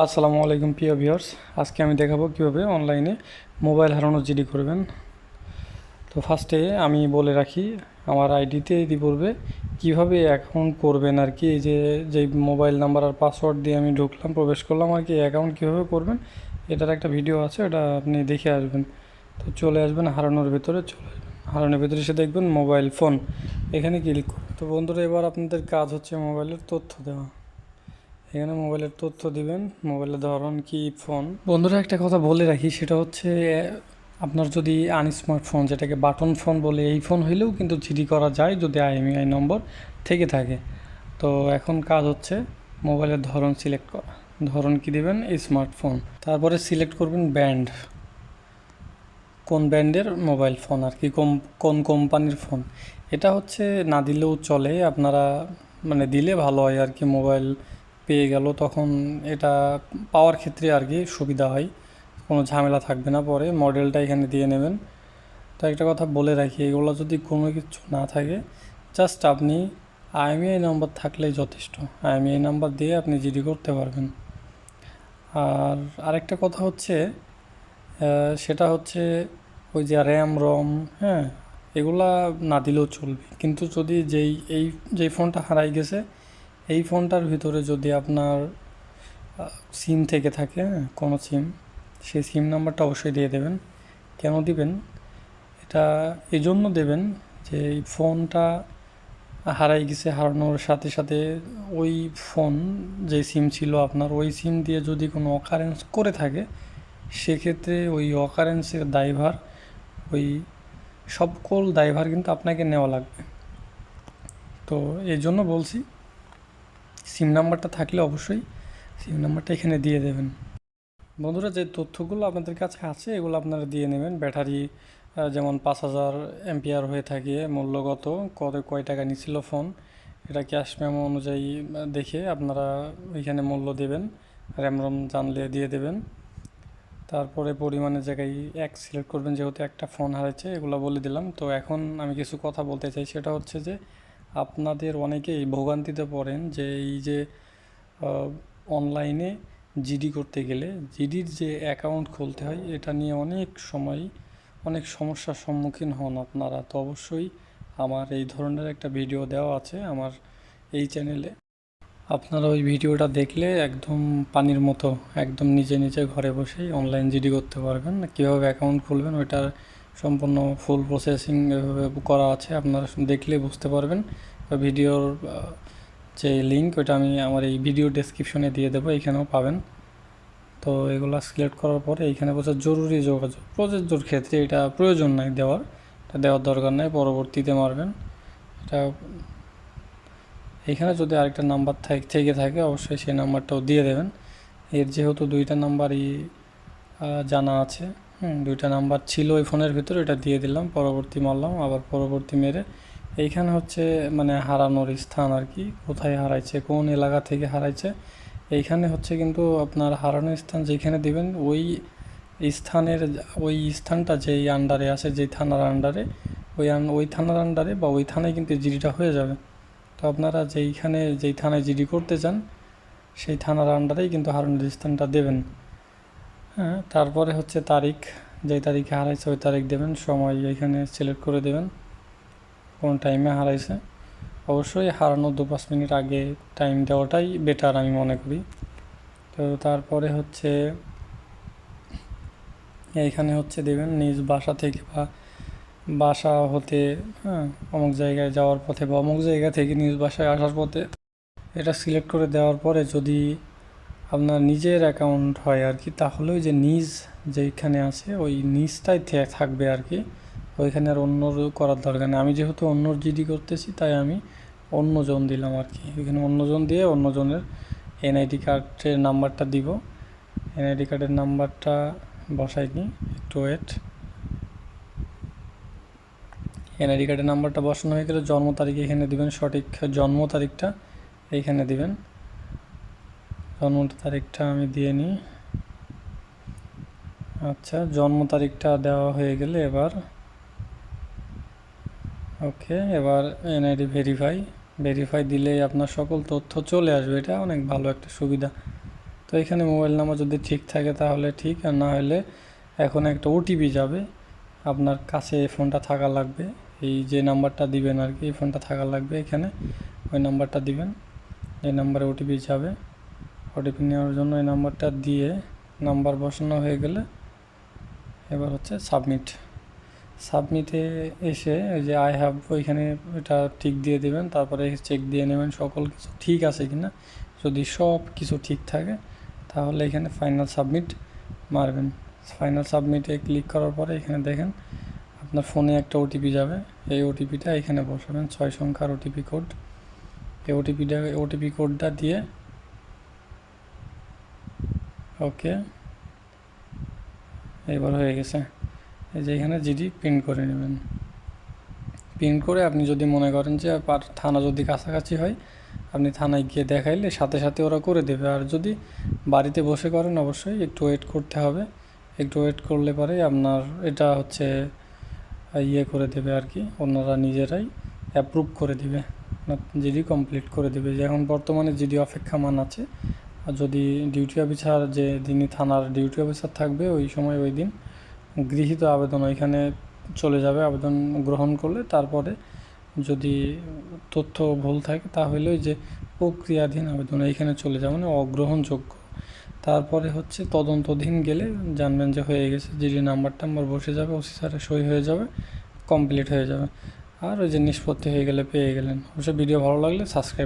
আসসালামু আলাইকুম প্রিয় ভিউয়ার্স। আজকে আমি দেখাবো কীভাবে অনলাইনে মোবাইল হারানোর জিডি করবেন। তো ফার্স্টে আমি বলে রাখি, আমার আইডিতে ইতিপূর্বে কীভাবে অ্যাকাউন্ট করবেন আর কি যে যেই মোবাইল নাম্বার আর পাসওয়ার্ড দিয়ে আমি ঢুকলাম, প্রবেশ করলাম আর কি অ্যাকাউন্ট কীভাবে করবেন, এটার একটা ভিডিও আছে, ওটা আপনি দেখে আসবেন। তো চলে আসবেন হারানোর ভেতরে, চলে হারানোর ভেতরে এসে দেখবেন মোবাইল ফোন। এখানে ক্লিক করুন তো বন্ধুরা, এবার আপনাদের কাজ হচ্ছে মোবাইলের তথ্য দেওয়া। এখানে মোবাইলের তথ্য দিবেন। মোবাইলের ধরন কি? ফোন বন্ধুরা, একটা কথা বলে রাখি, সেটা হচ্ছে আপনার যদি আনস্মার্ট ফোন যেটাকে বাটন ফোন বলে, এই ফোন হইলেও কিন্তু জিডি করা যায় যদি আইএমআই নম্বর থেকে থাকে। তো এখন কাজ হচ্ছে মোবাইলের ধরন সিলেক্ট করা। ধরন কি দিবেন? স্মার্টফোন তারপরে সিলেক্ট করবেন ব্যান্ড কোন ব্র্যান্ডের? মোবাইল ফোন আর কি, কোন কোম্পানির ফোন এটা হচ্ছে, না দিলেও চলে, আপনারা মানে দিলে ভালো হয় আর কি মোবাইল পেয়ে গেল, তখন এটা পাওয়ার ক্ষেত্রে আর কি সুবিধা হয়। কোনো ঝামেলা থাকবে না পরে, মডেলটা এখানে দিয়ে নেবেন। তো একটা কথা বলে রাখি, এগুলো যদি কোনো কিছু না থাকে জাস্ট আপনি আইএমআই নাম্বার থাকলেই যথেষ্ট। আইএমআই নাম্বার দিয়ে আপনি জিডি করতে পারবেন। আর আরেকটা কথা হচ্ছে সেটা হচ্ছে ওই যে র্যাম রম হ্যাঁ এগুলা না দিলেও চলবে। কিন্তু যদি যেই, এই, যেই ফোনটা হারাই গেছে এই ফোনটার ভিতরে যদি আপনার সিম থেকে থাকে হ্যাঁ, কোনো সিম সেই সিম নাম্বারটা অবশ্যই দিয়ে দেবেন। কেন দিবেন? এটা এজন্য দেবেন যে এই ফোনটা হারাই গেছে হারানোর সাথে সাথে ওই ফোন যে সিম ছিল আপনার ওই সিম দিয়ে যদি কোনো অকারেন্স করে থাকে সেক্ষেত্রে ওই অকারেন্সের দায়ভার ওই সকল দায়ভার কিন্তু আপনাকে নেওয়া লাগবে। তো এই জন্য বলছি সিম নাম্বারটা থাকলে অবশ্যই সিম নাম্বারটা এখানে দিয়ে দেবেন। বন্ধুরা, যে তথ্যগুলো আপনাদের কাছে আছে, এগুলো আপনারা দিয়ে নেবেন। ব্যাটারি যেমন পাঁচ হাজার এমপিআর হয়ে থাকে, মূল্যগত, কত, কয় টাকা নিছিল ফোন, এটা ক্যাশ মেমো অনুযায়ী দেখে আপনারা ওইখানে মূল্য দেবেন, র্যাম রম জানলে দিয়ে দেবেন। তারপরে পরিমাণের জায়গায় এক সিলেক্ট করবেন, যেহেতু একটা ফোন হারাচ্ছে এগুলো বলে দিলাম। তো এখন আমি কিছু কথা বলতে চাই, সেটা হচ্ছে যে আপনাদের অনেকেই ভোগান্তিতে পড়েন যে এই যে অনলাইনে জিডি করতে গেলে জিডির যে অ্যাকাউন্ট খুলতে হয়, এটা নিয়ে অনেক সময়, অনেক সমস্যার সম্মুখীন হন আপনারা। তো অবশ্যই আমার এই ধরনের একটা ভিডিও দেওয়া আছে আমার এই চ্যানেলে আপনারা ওই ভিডিওটা দেখলে একদম পানির মতো, একদম নিজে নিজে ঘরে বসেই অনলাইন জিডি করতে পারবেন। কীভাবে অ্যাকাউন্ট খুলবেন ওইটার সম্পূর্ণ ফুল প্রসেসিং এভাবে করা আছে, আপনারা দেখলে বুঝতে পারবেন। ভিডিওর যে লিঙ্ক ওইটা আমি আমার এই ভিডিও ডেসক্রিপশনে দিয়ে দেবো, এখানেও পাবেন। তো এগুলো সিলেক্ট করার পরে এইখানে বলছে জরুরি যোগাযোগ, প্রযোজ্যর ক্ষেত্রে এটা প্রয়োজন নাই দেওয়ার, এটা দেওয়ার দরকার নাই, পরবর্তীতে মারবেন। এটা এখানে যদি আরেকটা নাম্বার থাক- থেকে থাকে, অবশ্যই সেই নাম্বারটাও দিয়ে দেবেন। এর যেহেতু দুইটা নাম্বারই জানা আছে হুম, দুইটা নাম্বার ছিল ওই ফোনের ভিতরে এটা দিয়ে দিলাম, পরবর্তী মারলাম, আবার পরবর্তী মেরে। এইখানে হচ্ছে মানে হারানোর স্থান আর কি, কোথায় হারাইছে, কোন এলাকা থেকে হারাইছে। এইখানে হচ্ছে কিন্তু আপনার হারানোর স্থান যেখানে দিবেন, ওই স্থানের, ওই স্থানটা যেই আন্ডারে আছে, যেই থানার আন্ডারে ওই ওই থানার আন্ডারে বা ওই থানায় কিন্তু জিডিটা হয়ে যাবে। তো আপনারা যেইখানে, যেই থানায় জিডি করতে চান, সেই থানার আন্ডারেই কিন্তু হারানোর স্থানটা দেবেন। হ্যাঁ তারপরে হচ্ছে তারিখ, যেই তারিখে হারাইছে ওই তারিখ দেবেন, সময় এখানে সিলেক্ট করে দেবেন, কোন টাইমে হারাইছে। অবশ্যই হারানোর দু পাঁচ মিনিট আগে টাইম দেওয়াটাই বেটার আমি মনে করি। তো তারপরে হচ্ছে এইখানে হচ্ছে দেবেন, নিজ বাসা থেকে বা বাসা হতে হ্যাঁ অমুক জায়গায় যাওয়ার পথে বা অমুক জায়গা থেকে নিজ বাসায় আসার পথে এটা সিলেক্ট করে দেওয়ার পরে যদি আপনার নিজের অ্যাকাউন্ট হয় আর কি তাহলে ওই যে নিজ যেখানে আছে, ওই নিজটাই থাকবে আর কি। ওইখানে আর অন্য করার দরকার নেই। আমি যেহেতু অন্য জিডি করতেছি, তাই আমি অন্য জন দিলাম আর কি। ওইখানে অন্য জন দিয়ে অন্য জনের এনআইডি কার্ডের নাম্বারটা দিব। এনআইডি কার্ডের নাম্বারটা বসাই নি একটু ওয়েট এনআইডি কার্ডের নাম্বারটা বসানো হয়ে গেলে জন্ম তারিখ এখানে দিবেন, সঠিক জন্ম তারিখটা এইখানে দিবেন। জন্ম তারিখটা আমি দিয়ে নিই আচ্ছা জন্ম তারিখটা দেওয়া হয়ে গেলে এবার, ওকে, এবার এনআইডি ভেরিফাই ভেরিফাই দিলেই আপনার সকল তথ্য চলে আসবে। এটা অনেক ভালো একটা সুবিধা। তো এখানে মোবাইল নাম্বার যদি ঠিক থাকে তাহলে ঠিক, আর না হলে এখন একটা ওটিপি যাবে। আপনার কাছে এই ফোনটা থাকা লাগবে। এই যে নাম্বারটা দিবেন আর কি, এই ফোনটা থাকা লাগবে এখানে। ওই নাম্বারটা দিবেন। এই নাম্বারে ওটিপি যাবে। ওটিপি নেওয়ার জন্য এই নাম্বারটা দিয়ে নাম্বার বসানো হয়ে গেলে এবার হচ্ছে সাবমিট। সাবমিটে এসে ওই যে আই হ্যাভ ওইখানে এটা ঠিক দিয়ে দেবেন, তারপরে চেক দিয়ে নেবেন সকল কিছু ঠিক আছে কি না যদি সব কিছু ঠিক থাকে, তাহলে এখানে ফাইনাল সাবমিট মারবেন। ফাইনাল সাবমিটে ক্লিক করার পরে এখানে দেখেন আপনার ফোনে একটা ওটিপি যাবে। এই ওটিপিটা এখানে বসাবেন। ছয় সংখ্যার ওটিপি কোড এই ওটিপিটা ওটিপি কোডটা দিয়ে ওকে। এবার হয়ে গেছে। এই যে এখানে জিডি প্রিন্ট করে নেবেন। প্রিন্ট করে আপনি যদি মনে করেন যে থানা যদি কাছাকাছি হয়, আপনি থানায় গিয়ে দেখাইলে সাথে সাথে ওরা করে দেবে। আর যদি বাড়িতে বসে করেন অবশ্যই একটু ওয়েট করতে হবে। একটু ওয়েট করলে পরে আপনার এটা হচ্ছে ইয়ে করে দেবে আর কি, ওনারা নিজেরাই অ্যাপ্রুভ করে দেবে। জিডি কমপ্লিট করে দেবে। যে এখন বর্তমানে জিডি অপেক্ষা মান আছে যদি ডিউটি অফিসার যে যিনি থানার ডিউটি অফিসার থাকবে, ওই সময় ওই দিন গৃহীত আবেদন ওইখানে চলে যাবে, আবেদন গ্রহণ করলে তারপরে যদি তথ্য ভুল থাকে তাহলে ওই যে প্রক্রিয়াধীন আবেদন এইখানে চলে যাবে মানে অগ্রহণযোগ্য। তারপরে হচ্ছে তদন্তধীন গেলে জানবেন যে হয়ে গেছে জিডি নাম্বার টাম্বার বসে যাবে, ওসি স্যারের সই হয়ে যাবে কমপ্লিট হয়ে যাবে। আর ওই যে নিষ্পত্তি হয়ে গেলে পেয়ে গেলেন। অবশ্যই ভিডিও ভালো লাগলে সাবস্ক্রাইব